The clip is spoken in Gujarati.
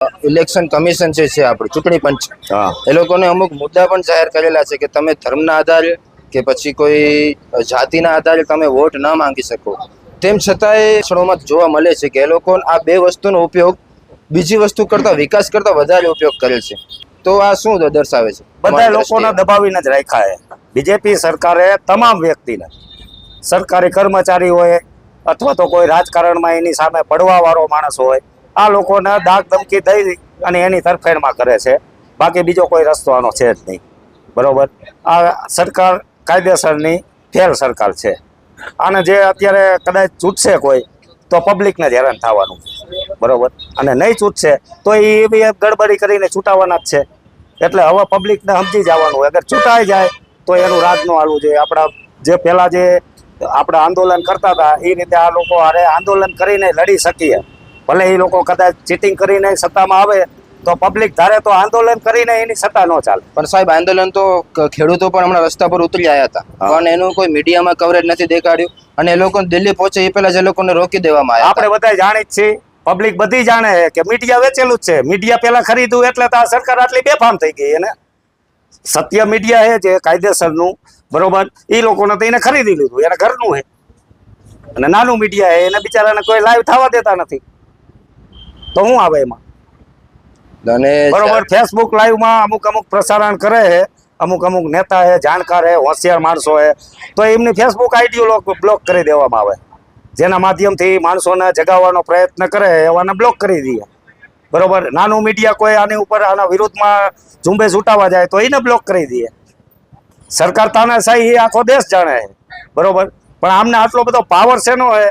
ઇલેક્શન કમિશન જે છે આપણું ચૂંટણી પંચ એ લોકોને અમુક મુદ્દા પણ જાહેર કરેલા છે કે તમે ધર્મના આધારે કે પછી કોઈ જાતિના આધારે તમે વોટ ન માંગી શકો. તેમ છતાંય ક્ષણોમાં જોવા મળે છે કે એ લોકો આ બે વસ્તુનો ઉપયોગ બીજી વસ્તુ કરતા વિકાસ કરતા વધારે ઉપયોગ કરે છે. તો આ શું દર્શાવે છે? બધા લોકોને દબાવીને જ રાખ્યા છે બીજેપી સરકારે તમામ વ્યક્તિને સરકારી કર્મચારી હોય અથવા તો કોઈ રાજકારણમાં એની સામે પડવા વાળો માણસ હોય આ લોકોને દાગ ધમકી દઈ અને એની તરફેણમાં કરે છે. બાકી બીજો કોઈ રસ્તો આનો છે જ નહીં. બરોબર? આ સરકાર કાયદેસરની ફેર સરકાર છે. અને જે અત્યારે કદાચ ચૂંટશે કોઈ, તો પબ્લિકને જ હેરાન થવાનું. બરોબર? અને નહીં ચૂંટશે, તો એ બી ગડબડી કરીને ચૂંટાવાના જ છે. એટલે હવે પબ્લિકને સમજી જવાનું. અગર ચૂંટાઈ જાય, તો એનું રાજ ન હાલવું જોઈએ. આપણા જે પહેલાં જે આપણે આંદોલન કરતા હતા, એ રીતે આ લોકો હારે આંદોલન કરીને લડી શકીએ. ભલે એ લોકો કદાચ ચીટિંગ કરીને સત્તામાં આવે તો પબ્લિક ધારે તો આંદોલન કરીને એની સત્તા ન ચાલે. પણ સાહેબ આંદોલન તો ખેડૂતો પણ હમણાં રસ્તા પર ઉતરી આવ્યા હતા. હા. પણ એનું કોઈ મીડિયામાં કવરેજ નથી દેખાડ્યું. અને એ લોકો દિલ્હી પહોંચે એ પહેલા જે લોકોને રોકી દેવામાં આવ્યા આપણે બધા જાણી જ છીએ. પબ્લિક બધી જાણે છે કે મીડિયા વેચેલું જ છે. મીડિયા પહેલા ખરીદ્યું એટલે તો આ સરકાર આટલી બેફામ થઈ ગઈ એને. સત્ય મીડિયા છે જે કાયદેસરનું બરોબર? એ લોકોને તો એને ખરીદી લીધું. એને ઘરનું છે અને નાનું મીડિયા છે એને બિચારાને કોઈ લાઈવ થવા દેતા નથી. તો શું આવે એમાં? અને બરોબર ફેસબુક લાઈવમાં અમુક અમુક પ્રસારણ કરે છે અમુક અમુક નેતા હે જાણકાર હે હોશિયાર માણસો હે તો એમની ફેસબુક આઈડીઓ બ્લોક કરી દેવામાં આવે. જેના માધ્યમથી માણસોને જગાવવાનો પ્રયત્ન કરે એવાને બ્લોક કરી દઈએ બરોબર નાનું મીડિયા કોઈ આની ઉપર આના વિરુદ્ધમાં ઝુંબેશ ઉઠાવવા જાય તો એને બ્લોક કરી દઈએ સરકાર તાનાશાહી આખો દેશ જાણે છે. બરોબર પણ આમને આટલો બધો પાવર શેનો હોય